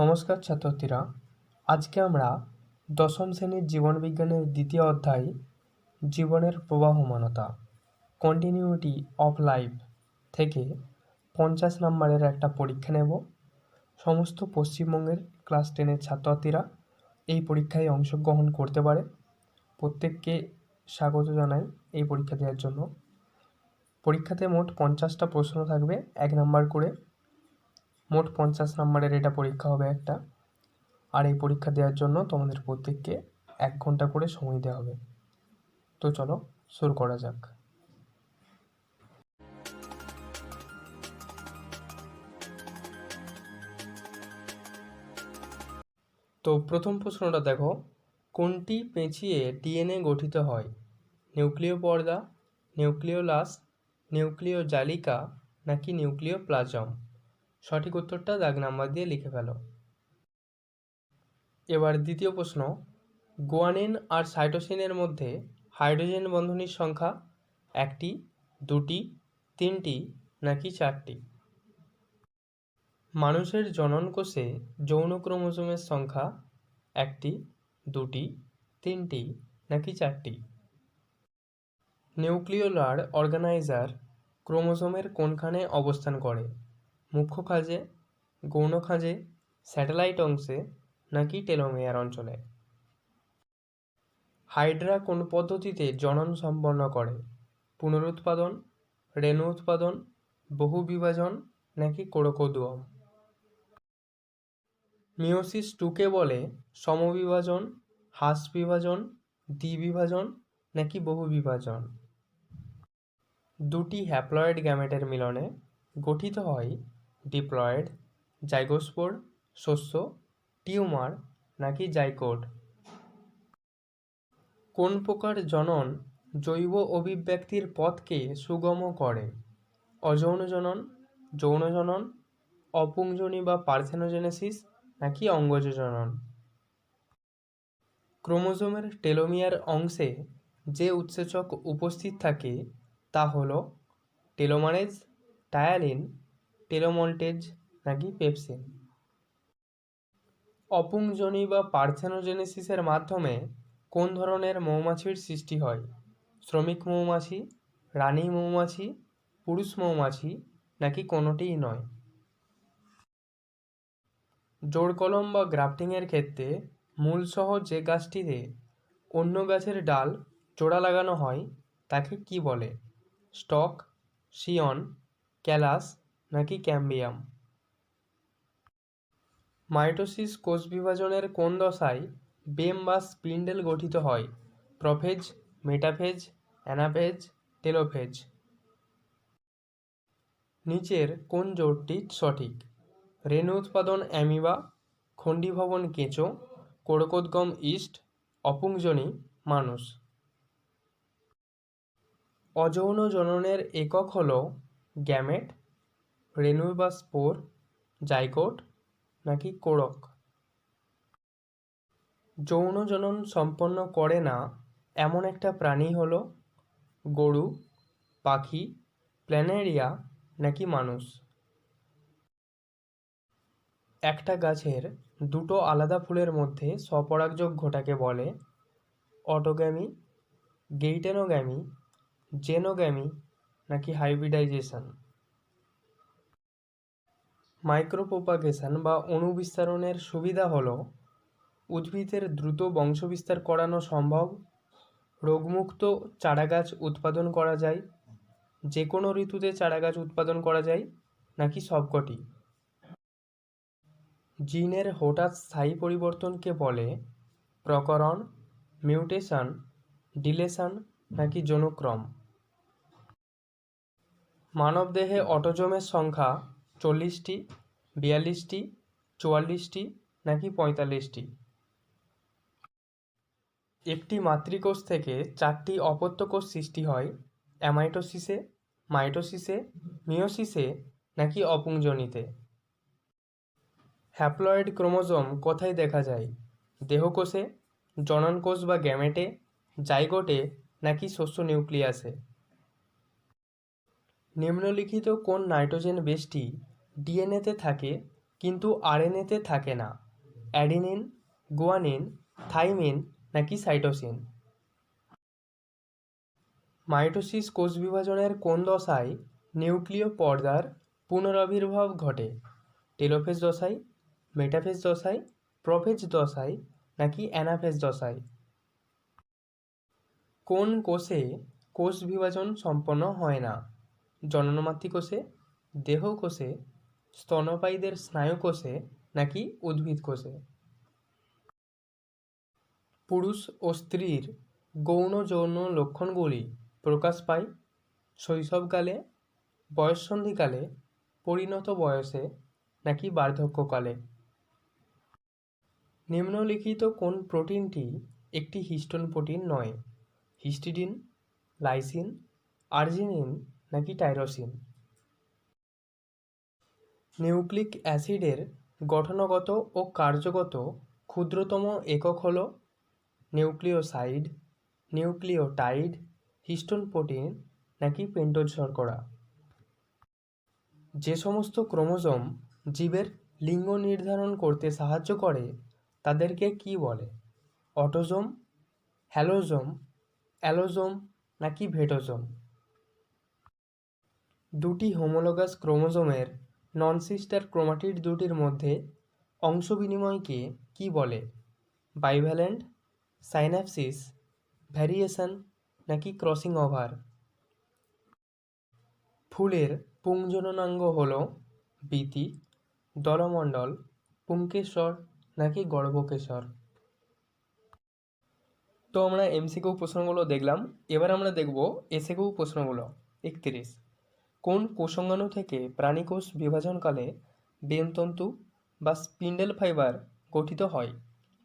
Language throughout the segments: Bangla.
নমস্কার ছাত্রছাত্রীরা আজকে আমরা দশম শ্রেণির জীবনবিজ্ঞানের দ্বিতীয় অধ্যায়, জীবনের প্রবাহমানতা কন্টিনিউটি অফ লাইফ থেকে পঞ্চাশ নম্বরের একটা পরীক্ষা নেব। সমস্ত পশ্চিমবঙ্গের ক্লাস টেনের ছাত্রছাত্রীরা এই পরীক্ষায় অংশগ্রহণ করতে পারে। প্রত্যেককে স্বাগত জানাই এই পরীক্ষা দেওয়ার জন্য। পরীক্ষাতে মোট পঞ্চাশটা প্রশ্ন থাকবে, এক নাম্বার করে। মোট পঞ্চাশ নম্বরের এটা পরীক্ষা হবে একটা। আর এই পরীক্ষা দেওয়ার জন্য তোমাদের প্রত্যেককে এক ঘণ্টা করে সময় দেওয়া হবে। তো চলো, শুরু করা যাক। তো প্রথম প্রশ্নটা দেখো, কোনটি পেঁচিয়ে ডিএনএ গঠিত হয়? নিউক্লিয় পর্দা, নিউক্লিওলাস, নিউক্লিয় জালিকা, নাকি নিউক্লিয় প্লাজম? সঠিক উত্তরটা দাগ নাম্বার দিয়ে লিখে ফেলো। এবার দ্বিতীয় প্রশ্ন, গুয়ানিন আর সাইটোসিনের মধ্যে হাইড্রোজেন বন্ধনীর সংখ্যা একটি, দুটি, তিনটি, নাকি চারটি? মানুষের জনন কোষে যৌন ক্রোমোজোমের সংখ্যা একটি, দুটি, তিনটি, নাকি চারটি? নিউক্লিওলার অর্গানাইজার ক্রোমোজোমের কোনখানে অবস্থান করে? মুখ্য খাঁজে গৌণ খাঁজে স্যাটেলাইট অংশে নাকি টেলোমেয়ার অঞ্চলে। হাইড্রা কোন পদ্ধতিতে জনন সম্পন্ন করে? পুনরুৎপাদন, রেণু উৎপাদন, বহু বিভাজন নাকি কোড়কোদুয়ম মিওসিস টুকে বলে সমবিভাজন হ্রাস বিভাজন দ্বিবিভাজন নাকি বহু বিভাজন? দুটি হ্যাপ্লয়েড গ্যামেটের মিলনে গঠিত হয় ডিপ্লয়েড, জাইগোস্পোর, শস্য, টিউমার নাকি জাইকোড? কোন প্রকার জনন জৈব অভিব্যক্তির পথকে সুগম করে? অযৌন জনন, যৌন জনন, অপুংজনী বা পার্থেনোজেনেসিস নাকি অঙ্গজ জনন? ক্রোমোজোমের টেলোমিয়ার অংশে যে উৎসেচক উপস্থিত থাকে তা হলো টেলোমারেজ, টায়ালিন টেলোমল্টেজ নাকি পেপসিন? অপুংজনী বা পার্থেনোজেনেসিসের মাধ্যমে কোন ধরনের মৌমাছির সৃষ্টি হয়? শ্রমিক মৌমাছি, রানী মৌমাছি, পুরুষ মৌমাছি নাকি কোনোটিই নয়? জোড় কলম বা গ্রাফটিংয়ের ক্ষেত্রে মূলসহ যে গাছটিতে অন্য গাছের ডাল জোড়া লাগানো হয়, তাকে কি বলে? স্টক, শিয়ন, ক্যালাস নাকি ক্যাম্বিয়াম? মাইটোসিস কোষ বিভাজনের কোন দশায় বেম বা স্পিন্ডেল গঠিত হয়? Prophase, metaphase, anaphase, telophase. নিচের কোন জোটটি সঠিক? রেণু উৎপাদন অ্যামিবা, খণ্ডীভবন কেঁচো, কোড়কোদ্গম ইস্ট, অপুংজনী মানুষ অযৌন জননের একক হল গ্যামেট রেণু বা স্পোর, জাইকোট নাকি কোড়ক? যৌন জনন সম্পন্ন করে না, এমন একটা প্রাণী হলো গরু, পাখি, প্ল্যানেরিয়া নাকি মানুষ? একটা গাছের দুটো আলাদা ফুলের মধ্যে স্বপরাগযোগ ঘটাকে বলে অটোগ্যামি, গেইটেনোগ্যামি, জেনোগ্যামি নাকি হাইব্রিডাইজেশন। মাইক্রোপ্রোপাগেশন বা অণুবিস্তারণের সুবিধা হলো উদ্ভিদের দ্রুত বংশবিস্তার করানো সম্ভব, রোগমুক্ত চারাগাছ উৎপাদন করা যায়, যে কোনো ঋতুতে চারাগাছ উৎপাদন করা যায়, নাকি সবকটি। জিনের হঠাৎ স্থায়ী পরিবর্তনকে বলে প্রকরণ, মিউটেশন, ডিলেশন, নাকি জনুক্রম। মানবদেহে অটোজমের সংখ্যা চল্লিশটি বিয়াল্লিশটি, চুয়াল্লিশটি নাকি পঁয়তাল্লিশটি? একটি মাতৃকোষ থেকে চারটি অপত্যকোষ সৃষ্টি হয়, অ্যামাইটোসিসে, মাইটোসিসে মিওসিসে নাকি অপুংজনীতে হ্যাপ্লয়েড ক্রোমোজোম কোথায় দেখা যায়? দেহকোষে, জননকোষ বা গ্যামেটে, জাইগোটে নাকি শস্য নিউক্লিয়াসে? নিম্নলিখিত কোন নাইট্রোজেন বেশটি ডিএনএতে থাকে, কিন্তু আরএনএতে থাকে না। অ্যাডিনিন, গুয়ানিন, থাইমিন নাকি সাইটোসিন? মাইটোসিস কোষ বিভাজনের কোন দশায় নিউক্লিয় পর্দার পুনরাবির্ভাব ঘটে? টেলোফেজ দশায়, মেটাফেজ দশায়, প্রফেজ দশায় নাকি অ্যানাফেজ দশায়? কোন কোষে কোষ বিভাজন সম্পন্ন হয় না? জননমাতৃ কোষে, দেহ কোষে স্তন্যপায়ীদের স্নায়ু কোষে নাকি উদ্ভিদ কোষে? পুরুষ ও স্ত্রীর গৌণ যৌন লক্ষণগুলি প্রকাশ পায় শৈশবকালে, বয়ঃসন্ধিকালে, পরিণত বয়সে নাকি বার্ধক্যকালে। নিম্নলিখিত কোন প্রোটিনটি একটি হিস্টোন প্রোটিন নয়? হিস্টিডিন, লাইসিন, আর্জিনিন নাকি টাইরোসিন? নিউক্লিক অ্যাসিডের গঠনগত ও কার্যগত ক্ষুদ্রতম একক হল নিউক্লিওসাইড, নিউক্লিওটাইড, হিস্টোন প্রোটিন নাকি পেন্টোজ শর্করা। যে সমস্ত ক্রোমোজোম জীবের লিঙ্গ নির্ধারণ করতে সাহায্য করে, তাদেরকে কি বলে? অটোজোম, হ্যালোজোম, অ্যালোজোম নাকি ভেটোজোম? দুটি হোমোলোগাস ক্রোমোজোমের নন সিস্টার ক্রোমাটিড দুটির মধ্যে অংশ বিনিময়কে কি বলে? বাইভ্যালেন্ট সাইন্যাপসিস ভ্যারিয়েশন নাকি ক্রসিং ওভার ফুলের পুংজননাঙ্গ হল বীতি, দলমণ্ডল পুংকেশর নাকি গর্ভকেশ্বর? তো আমরা এমসিকিউ প্রশ্নগুলো দেখলাম, এবার আমরা দেখব এসিকিউ প্রশ্নগুলো। একত্রিশ। কোন কোষাঙ্গাণু থেকে প্রাণীকোষ বিভাজনকালে বেমতন্তু বা স্পিন্ডেল ফাইবার গঠিত হয়?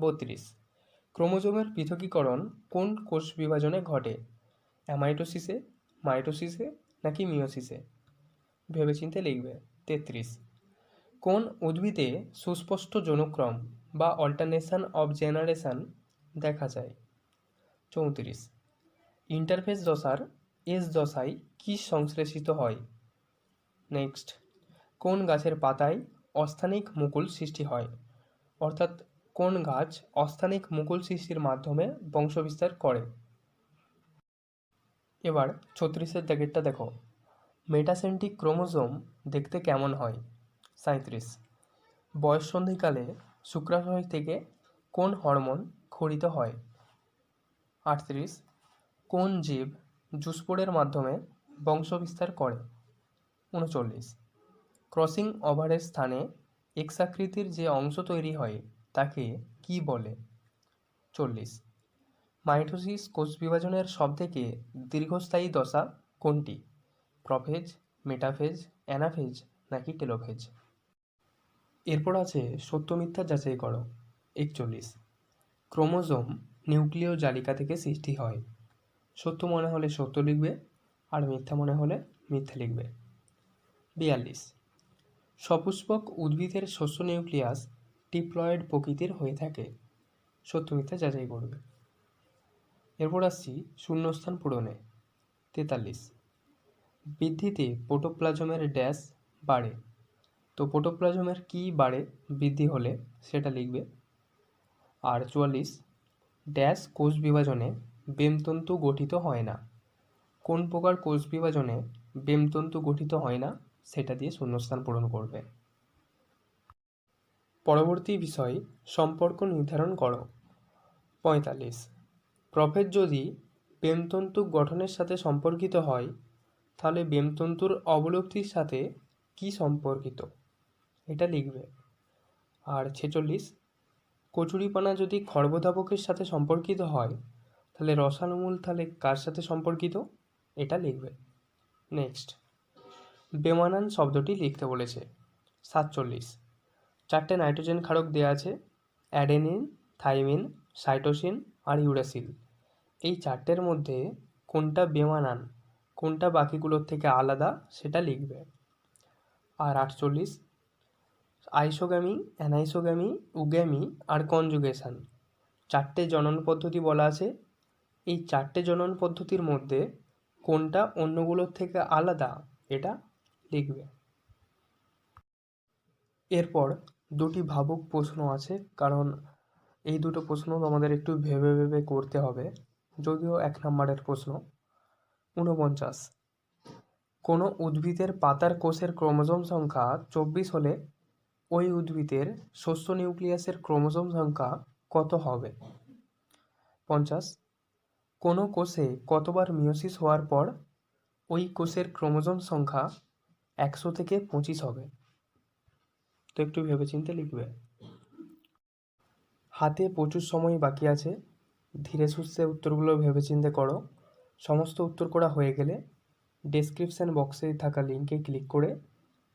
বত্রিশ। ক্রোমোজোমের পৃথকীকরণ কোন কোষ বিভাজনে ঘটে? অ্যামাইটোসিসে, মাইটোসিসে নাকি মিওসিসে ভেবেচিন্তে লিখবে। তেত্রিশ। কোন উদ্ভিদে সুস্পষ্ট জনুক্রম বা অল্টারনেশন অব জেনারেশন দেখা যায়? চৌত্রিশ। ইন্টারফেস দশার এস দশায় কী সংশ্লেষিত হয়? নেক্সট। কোন গাছের পাতায় অস্থানিক মুকুল সৃষ্টি হয়? অর্থাৎ কোন গাছ অস্থানিক মুকুল সৃষ্টির মাধ্যমে বংশবিস্তার করে? এবার ছত্রিশের দাগেরটা দেখো। মেটাসেন্টিক ক্রোমোজোম দেখতে কেমন হয়? সাঁত্রিশ বয়ঃসন্ধিকালে শুক্রাশয় থেকে কোন হরমোন ক্ষরিত হয়? আটত্রিশ। কোন জীব জুসপোরের মাধ্যমে বংশবিস্তার করে। উনচল্লিশ। ক্রসিং ওভারের স্থানে এক্সাকৃতির যে অংশ তৈরি হয়, তাকে কি বলে? চল্লিশ। মাইটোসিস কোষ বিভাজনের সবথেকে দীর্ঘস্থায়ী দশা কোনটি? প্রফেজ, মেটাফেজ, অ্যানাফেজ, নাকি টেলোফেজ? এরপর আছে সত্য মিথ্যা যাচাই করো। একচল্লিশ। ক্রোমোজোম নিউক্লিয় জালিকা থেকে সৃষ্টি হয়। সত্য মনে হলে সত্য লিখবে আর মিথ্যা মনে হলে মিথ্যা লিখবে। বিয়াল্লিশ। সপুষ্পক উদ্ভিদের শস্য নিউক্লিয়াস ডিপ্লয়েড প্রকৃতির হয়ে থাকে। সত্য মিথ্যা যাচাই করবে। এরপর আসছি শূন্যস্থান পূরণে। তেতাল্লিশ। বৃদ্ধিতে প্রোটোপ্লাজমের ড্যাশ বাড়ে। তো পোটোপ্লাজমের কী বাড়ে, বৃদ্ধি হলে সেটা লিখবে। আর চুয়াল্লিশ। ড্যাশ কোষ বিভাজনে বেমতন্তু গঠিত হয় না। কোন প্রকার কোষ বিভাজনে বেমতন্তু গঠিত হয় না, সেটা দিয়ে শূন্যস্থান পূরণ করবে। পরবর্তী বিষয়, সম্পর্ক নির্ধারণ করো। পঁয়তাল্লিশ। প্রভেদ যদি বেমতন্তু গঠনের সাথে সম্পর্কিত হয়, তাহলে বেমতন্তুর অবলুপ্তির সাথে কি সম্পর্কিত? এটা লিখবে। আর ছেচল্লিশ। কচুরিপানা যদি খর্বধাবকের সাথে সম্পর্কিত হয় তাহলে রসানুমূল তাহলে কার সাথে সম্পর্কিত? এটা লিখবে। নেক্সট বেমানান শব্দটি লিখতে বলেছে। সাতচল্লিশ। চারটে নাইট্রোজেন ক্ষারক দেওয়া আছে। অ্যাডেনিন, থাইমিন, সাইটোসিন আর ইউরাসিল। এই চারটের মধ্যে কোনটা বেমানান, কোনটা বাকিগুলোর থেকে আলাদা সেটা লিখবে। আর আটচল্লিশ। আইসোগ্যামি, অ্যানাইসোগ্যামি, উগ্যামি আর কনজুগেশন। চারটে জনন পদ্ধতি বলা আছে। এই চারটে জনন পদ্ধতির মধ্যে কোনটা অন্যগুলোর থেকে আলাদা, এটা লিখবে। এরপর দুটি ভাবুক প্রশ্ন আছে, কারণ এই দুটো প্রশ্ন তোমাদের একটু ভেবে ভেবে করতে হবে, যদিও এক নম্বরের প্রশ্ন। ঊনপঞ্চাশ। কোনো উদ্ভিদের পাতার কোষের ক্রোমোজোম সংখ্যা চব্বিশ হলে ওই উদ্ভিদের শস্য নিউক্লিয়াসের ক্রোমোজোম সংখ্যা কত হবে? পঞ্চাশ। কোনো কোষে কতবার মিওসিস হওয়ার পর ওই কোষের ক্রোমোজোম সংখ্যা একশো থেকে পঁচিশ হবে। তো একটু ভেবেচিন্তে লিখবে। হাতে প্রচুর সময় বাকি আছে। ধীরে সুস্থে উত্তরগুলো ভেবেচিন্তে করো। সমস্ত উত্তর করা হয়ে গেলে ডেসক্রিপশান বক্সে থাকা লিঙ্কে ক্লিক করে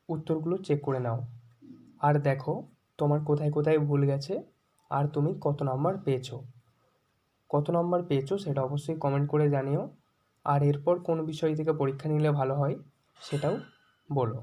উত্তরগুলো চেক করে নাও। আর দেখো তোমার কোথায় কোথায় ভুল গেছে আর তুমি কত নাম্বার পেয়েছ। কত নম্বর পেয়েছ সেটা অবশ্যই কমেন্ট করে জানিও। আর এরপর কোন বিষয় থেকে পরীক্ষা নিলে ভালো হয় সেটাও বলো।